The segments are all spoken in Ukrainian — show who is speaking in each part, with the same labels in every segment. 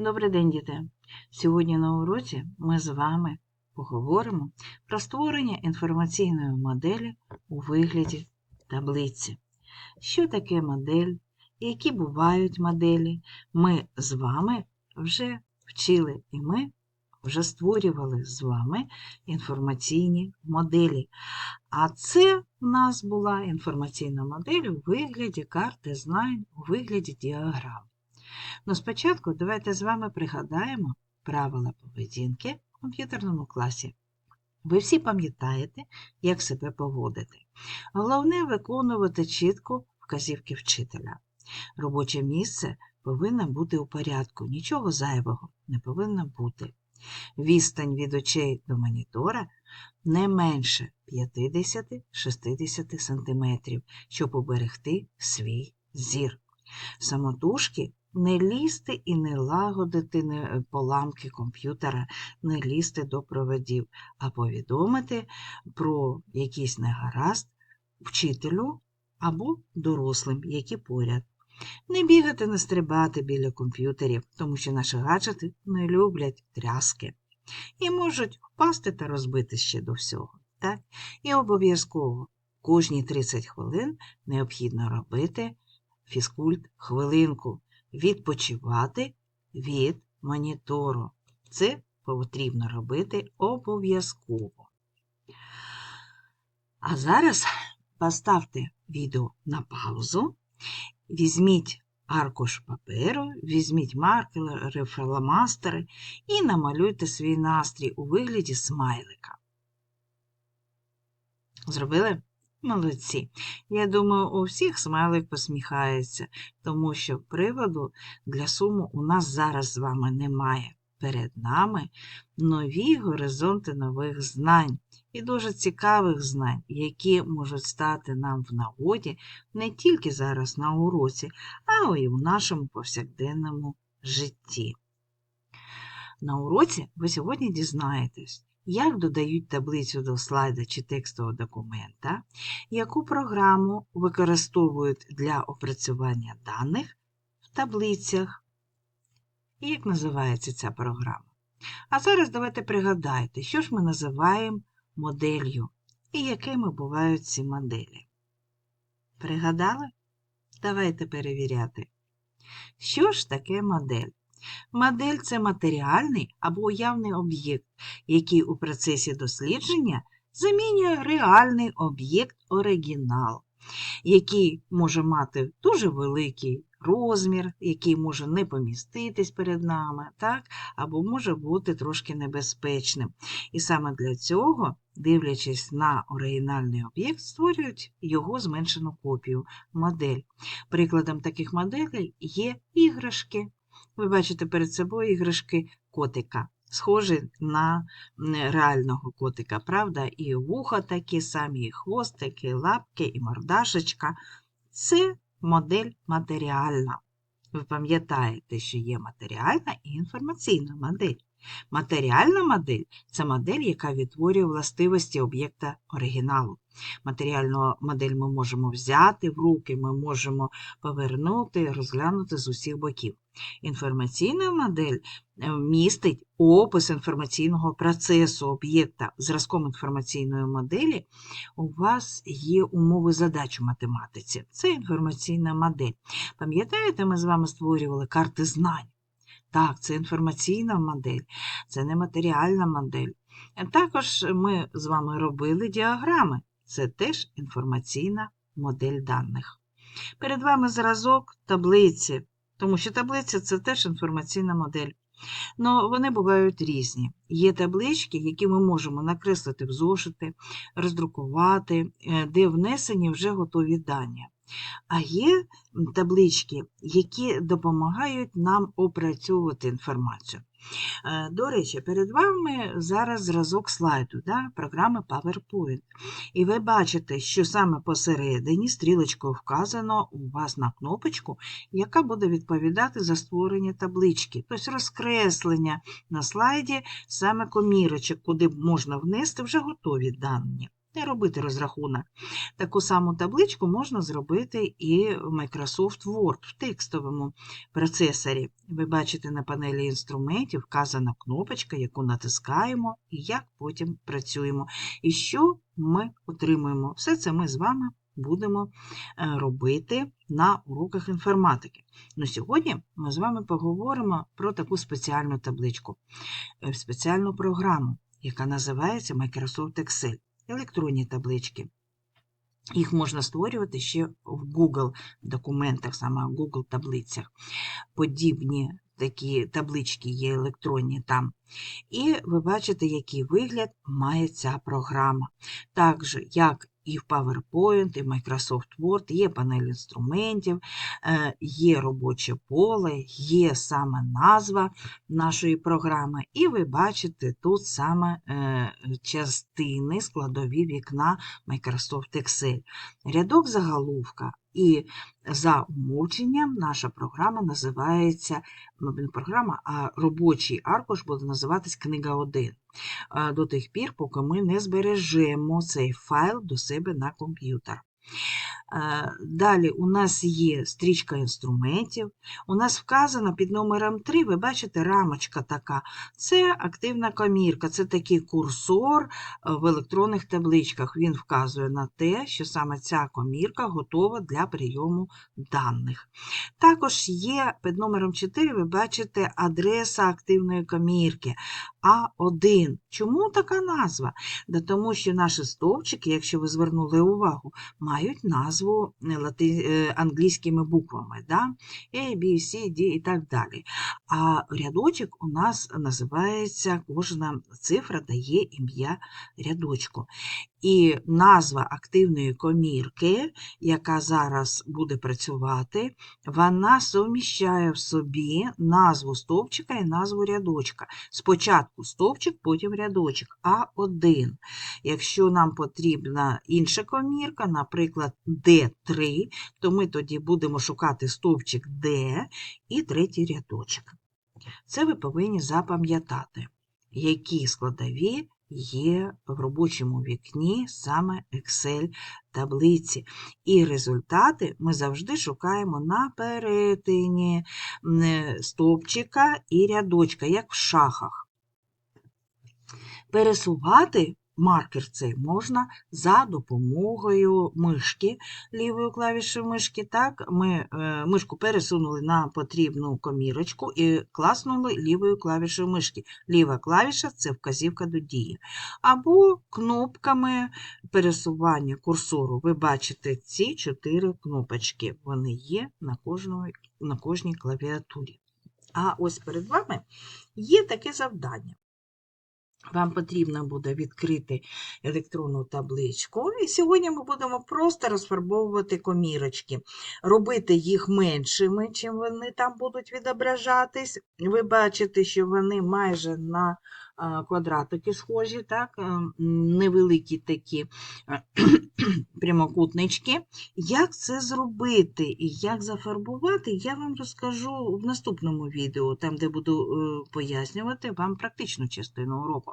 Speaker 1: Добрий день, діти! Сьогодні на уроці ми з вами поговоримо про створення інформаційної моделі у вигляді таблиці. Що таке модель, які бувають моделі, ми з вами вже вчили і ми вже створювали з вами інформаційні моделі. А це в нас була інформаційна модель у вигляді карти знань, у вигляді діаграм. Ну, спочатку давайте з вами пригадаємо правила поведінки в комп'ютерному класі. Ви всі пам'ятаєте, як себе поводити. Головне виконувати чітко вказівки вчителя. Робоче місце повинно бути у порядку, нічого зайвого не повинно бути. Відстань від очей до монітора не менше 50-60 см, щоб уберегти свій зір. Самотужки не лізти і не лагодити поламки комп'ютера, не лізти до проводів, а повідомити про якийсь негаразд вчителю або дорослим, які поряд. Не бігати, не стрибати біля комп'ютерів, тому що наші гаджети не люблять тряски і можуть впасти та розбити ще до всього. Так? І обов'язково кожні 30 хвилин необхідно робити фізкульт хвилинку, відпочивати від монітору. Це потрібно робити обов'язково. А зараз поставте відео на паузу, візьміть аркуш паперу, візьміть маркери, фломастери і намалюйте свій настрій у вигляді смайлика. Зробили? Молодці. Я думаю, у всіх смайлик посміхається, тому що приводу для суму у нас зараз з вами немає. Перед нами нові горизонти нових знань і дуже цікавих знань, які можуть стати нам в нагоді не тільки зараз на уроці, а й у нашому повсякденному житті. На уроці ви сьогодні дізнаєтесь, як додають таблицю до слайда чи текстового документа, яку програму використовують для опрацювання даних в таблицях, і як називається ця програма. А зараз давайте пригадайте, що ж ми називаємо моделлю і якими бувають ці моделі. Пригадали? Давайте перевіряти. Що ж таке модель? Модель це матеріальний або уявний об'єкт, який у процесі дослідження замінює реальний об'єкт оригінал, який може мати дуже великий розмір, який може не поміститись перед нами, так? або може бути трошки небезпечним. І саме для цього, дивлячись на оригінальний об'єкт, створюють його зменшену копію модель. Прикладом таких моделей є іграшки. Ви бачите перед собою іграшки котика, схожі на реального котика, правда? І вуха такі самі, і хвостики, і лапки, і мордашечка. Це модель матеріальна. Ви пам'ятаєте, що є матеріальна і інформаційна модель. Матеріальна модель це модель, яка відтворює властивості об'єкта оригіналу. Матеріальну модель ми можемо взяти в руки, ми можемо повернути, розглянути з усіх боків. Інформаційна модель е, містить опис інформаційного процесу об'єкта. Зразком інформаційної моделі у вас є умови задач у математиці. Це інформаційна модель. Пам'ятаєте, ми з вами створювали карти знань? Так, це інформаційна модель, це не матеріальна модель. Також ми з вами робили діаграми. Це теж інформаційна модель даних. Перед вами зразок таблиці, тому що таблиця це теж інформаційна модель. Ну, вони бувають різні. Є таблички, які ми можемо накреслити в зошити, роздрукувати, е, де внесені вже готові дані. А є таблички, які допомагають нам опрацьовувати інформацію. Е, До речі, перед вами зараз зразок слайду да, програми PowerPoint. І ви бачите, що саме посередині стрілочкою вказано у вас на кнопочку, яка буде відповідати за створення таблички, тобто розкреслення на слайді саме комірочок, куди можна внести вже готові дані. Не робити розрахунок. Таку саму табличку можна зробити і в Microsoft Word в текстовому процесорі. Ви бачите на панелі інструментів вказана кнопочка, яку натискаємо, і як потім працюємо. І що ми отримуємо. Все це ми з вами будемо е, робити на уроках інформатики. Ну, сьогодні ми з вами поговоримо про таку спеціальну табличку, е, спеціальну програму, яка називається Microsoft Excel. Електронні таблички. Їх можна створювати ще в Google документах, саме в Google таблицях. Подібні такі таблички є електронні там. І ви бачите, який вигляд має ця програма. Також, як і в PowerPoint, і в Microsoft Word, є панель інструментів, е, є робоче поле, є саме назва нашої програми, і ви бачите тут саме е, частини складові вікна Microsoft Excel. Рядок заголовка і за умовченням наша програма називається ну, не програма, а робочий аркуш буде називатись книга 1 до тих пір, поки ми не збережемо цей файл до себе на комп'ютер. Е, Далі у нас є стрічка інструментів. У нас вказано під номером 3, ви бачите, рамочка така. Це активна комірка, це такий курсор е, в електронних табличках. Він вказує на те, що саме ця комірка готова для прийому даних. Також є під номером 4, ви бачите, адреса активної комірки А1. Чому така назва? Да тому що наші стовпчики, якщо ви звернули увагу, мають назву е, е, англійськими буквами, да? A, B, C, D і так далі. А рядочок у нас називається, кожна цифра дає ім'я рядочку. І назва активної комірки, яка зараз буде працювати, вона суміщає в собі назву стовпчика і назву рядочка. Спочатку стовпчик, потім рядочок А1. Якщо нам потрібна інша комірка, наприклад, D3, то ми тоді будемо шукати стовпчик D і третій рядочок. Це ви повинні запам'ятати, які складові є в робочому вікні саме Excel таблиці. І результати ми завжди шукаємо на перетині стовпчика і рядочка, як в шахах. Пересувати маркер цей можна за допомогою мишки, лівою клавішою мишки. Так, Ми е, мишку пересунули на потрібну комірочку і класнули лівою клавішою мишки. Ліва клавіша це вказівка до дії. Або кнопками пересування курсору. Ви бачите ці чотири кнопочки. Вони є на, кожному, на кожній клавіатурі. А ось перед вами є таке завдання. Вам потрібно буде відкрити електронну табличку, і сьогодні ми будемо просто розфарбовувати комірочки, робити їх меншими, чим вони там будуть відображатись. Ви бачите, що вони майже на квадратики схожі, так, невеликі такі прямокутнички. Як це зробити і як зафарбувати, я вам розкажу в наступному відео, там, де буду е, пояснювати вам практичну частину уроку.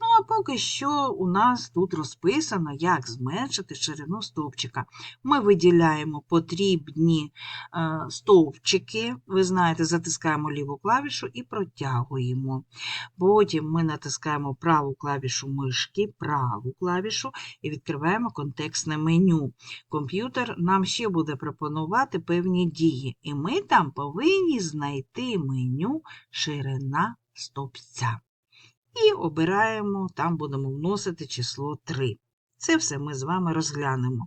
Speaker 1: Ну, а поки що у нас тут розписано, як зменшити ширину стовпчика. Ми виділяємо потрібні е, стовпчики, ви знаєте, затискаємо ліву клавішу і протягуємо. Потім ми натискаємо праву клавішу мишки, праву клавішу і відкриваємо контекстне меню. Комп'ютер нам ще буде пропонувати певні дії, і ми там повинні знайти меню ширина стопця. І обираємо, там будемо вносити число 3. Це все ми з вами розглянемо.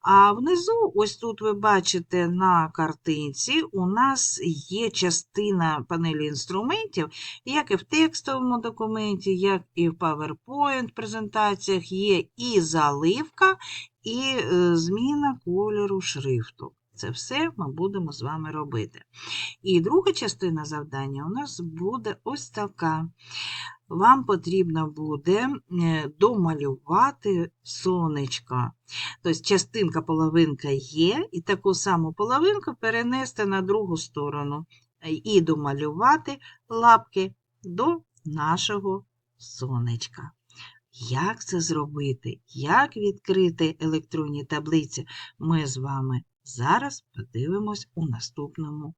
Speaker 1: А внизу, ось тут ви бачите на картинці, у нас є частина панелі інструментів, як і в текстовому документі, як і в PowerPoint презентаціях є і заливка, і е, зміна кольору шрифту. Це все ми будемо з вами робити. І друга частина завдання у нас буде ось така вам потрібно буде е, домалювати сонечко. Тобто частинка половинка є, і таку саму половинку перенести на другу сторону і домалювати лапки до нашого сонечка. Як це зробити? Як відкрити електронні таблиці? Ми з вами зараз подивимось у наступному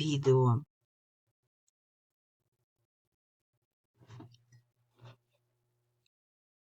Speaker 1: відео.